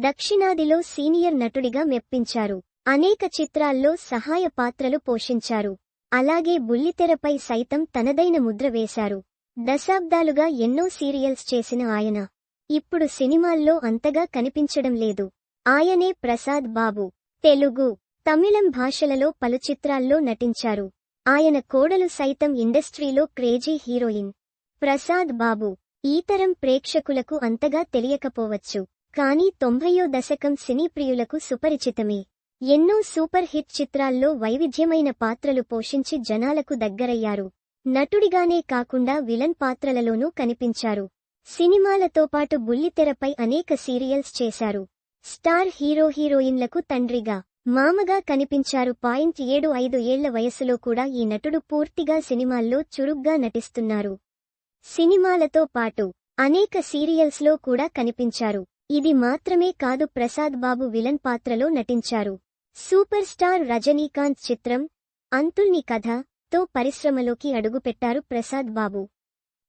దక్షిణాదిలో సీనియర్ నటుడిగా మెప్పించారు. అనేక చిత్రాల్లో సహాయ పాత్రలు పోషించారు. అలాగే బుల్లితెరపై సైతం తనదైన ముద్ర వేశారు. దశాబ్దాలుగా ఎన్నో సీరియల్స్ చేసిన ఆయన. ఇప్పుడు సినిమాల్లో అంతగా కనిపించడం లేదు. ఆయనే ప్రసాద్ బాబు. తెలుగు తమిళం భాషలలో పలు చిత్రాల్లో నటించారు. ఆయన కోడలు సైతం ఇండస్ట్రీలో క్రేజీ హీరోయిన్. ప్రసాద్ బాబు. ఈతరం ప్రేక్షకులకు అంతగా తెలియకపోవచ్చు. కానీ తొంభయో దశకం సినీ ప్రియులకు సుపరిచితమే. ఎన్నో సూపర్ హిట్ చిత్రాల్లో వైవిధ్యమైన పాత్రలు పోషించి జనాలకు దగ్గరయ్యారు. నటుడిగానే కాకుండా విలన్ పాత్రలలోనూ కనిపించారు. సినిమాలతో పాటు బుల్లితెరపై అనేక సీరియల్స్ చేశారు. స్టార్ హీరో హీరోయిన్లకు తండ్రిగా మామగా కనిపించారు పాయింట్ ఏడు ఐదు ఏళ్ళ వయసులో కూడా ఈ నటుడు పూర్తిగా సినిమాల్లో చురుగ్గా నటిస్తున్నారు. సినిమాలతో పాటు అనేక సీరియల్స్లో కూడా కనిపించారు. ఇది మాత్రమే కాదు ప్రసాద్ బాబు విలన్ పాత్రలో నటించారు. సూపర్ స్టార్ రజనీకాంత్ చిత్రం అంతుల్ని కథ తో పరిశ్రమలోకి అడుగుపెట్టారు ప్రసాద్ బాబు.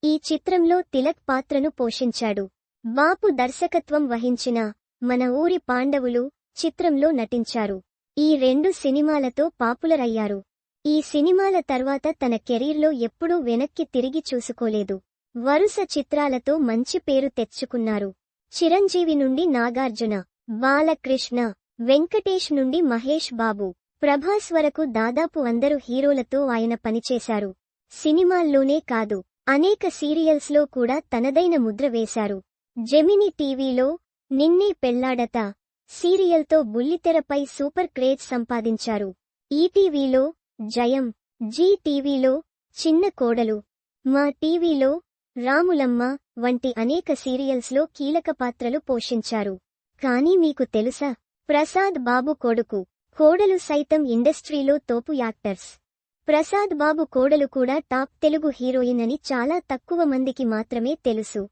ఈ చిత్రంలో తిలక్ పాత్రను పోషించాడు. బాపు దర్శకత్వం వహించిన మన ఊరి పాండవులు చిత్రంలో నటించారు. ఈ రెండు సినిమాలతో పాపులర్ అయ్యారు ఈ సినిమాల తర్వాత తన కెరీర్లో ఎప్పుడూ వెనక్కి తిరిగి చూసుకోలేదు. వరుస చిత్రాలతో మంచి పేరు తెచ్చుకున్నారు. చిరంజీవి నుండి నాగార్జున బాలకృష్ణ వెంకటేష్ నుండి మహేష్ బాబు ప్రభాస్ వరకు దాదాపు అందరు హీరోలతో ఆయన పనిచేశారు. సినిమాల్లోనే కాదు అనేక సీరియల్స్లో కూడా తనదైన ముద్ర వేశారు. జెమిని టీవీలో నిన్నే పెళ్ళాడత సీరియల్తో బుల్లితెరపై సూపర్ క్రేజ్ సంపాదించారు. ఈటీవీలో జయం జీ టీవీలో చిన్న కోడలు మా టీవీలో రాములమ్మ వంటి అనేక సీరియల్స్లో కీలక పాత్రలు పోషించారు. కానీ మీకు తెలుసా? ప్రసాద్ బాబు కొడుకు కోడలు సైతం ఇండస్ట్రీలో తోపు యాక్టర్స్. ప్రసాద్ బాబు కోడలు కూడా టాప్ తెలుగు హీరోయిన్ అని చాలా తక్కువ మందికి మాత్రమే తెలుసు.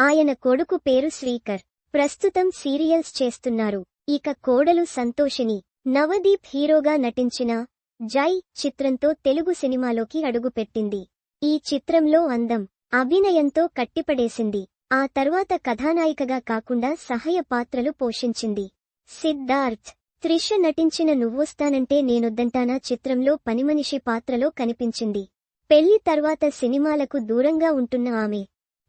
ఆయన కొడుకు పేరు శ్రీకర్. ప్రస్తుతం సీరియల్స్ చేస్తున్నారు. ఇక కోడలు సంతోషిని నవదీప్ హీరోగా నటించిన జై చిత్రంతో తెలుగు సినిమాలోకి అడుగుపెట్టింది. ఈ చిత్రంలో అందం అభినయంతో కట్టిపడేసింది. ఆ తర్వాత కథానాయికగా కాకుండా సహాయ పాత్రలు పోషించింది. సిద్ధార్థ్ త్రిష నటించిన నువ్వొస్తానంటే నేనొద్దంటానా చిత్రంలో పనిమనిషి పాత్రలో కనిపించింది. పెళ్ళి తర్వాత సినిమాలకు దూరంగా ఉంటున్న ఆమె.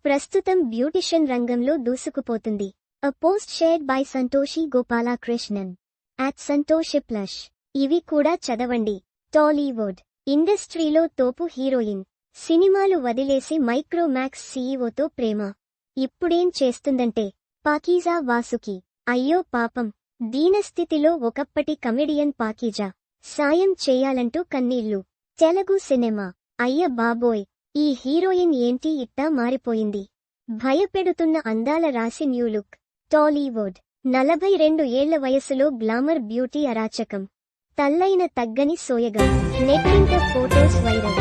ప్రస్తుతం బ్యూటిషియన్ రంగంలో దూసుకుపోతుంది. A post shared by Santoshi Gopalakrishnan at Santoshi plush ఇవి కూడా చదవండి. టాలీవుడ్. ఇండస్ట్రీలో తోపు హీరోయిన్. సినిమాలు వదిలేసి మైక్రోమాక్స్ సీఈఓతో ప్రేమ. ఇప్పుడేం చేస్తుందంటే పాకీజా వాసుకి అయ్యో పాపం దీనస్థితిలో ఒకప్పటి కమెడియన్ పాకీజా సాయం చేయాలంటూ కన్నీళ్ళు. తెలుగు సినిమా అయ్య బాబోయ్ ఈ హీరోయిన్ ఏంటి ఇట్టా మారిపోయింది. భయపెడుతున్న అందాల రాసి న్యూలుక్ టాలీవుడ్ నలభై రెండు ఏళ్ళ వయసులో గ్లామర్ బ్యూటీ అరాచకం. తల్లైన తగ్గని సోయగా. నెట్టింట ఫోటోస్ వైరల్.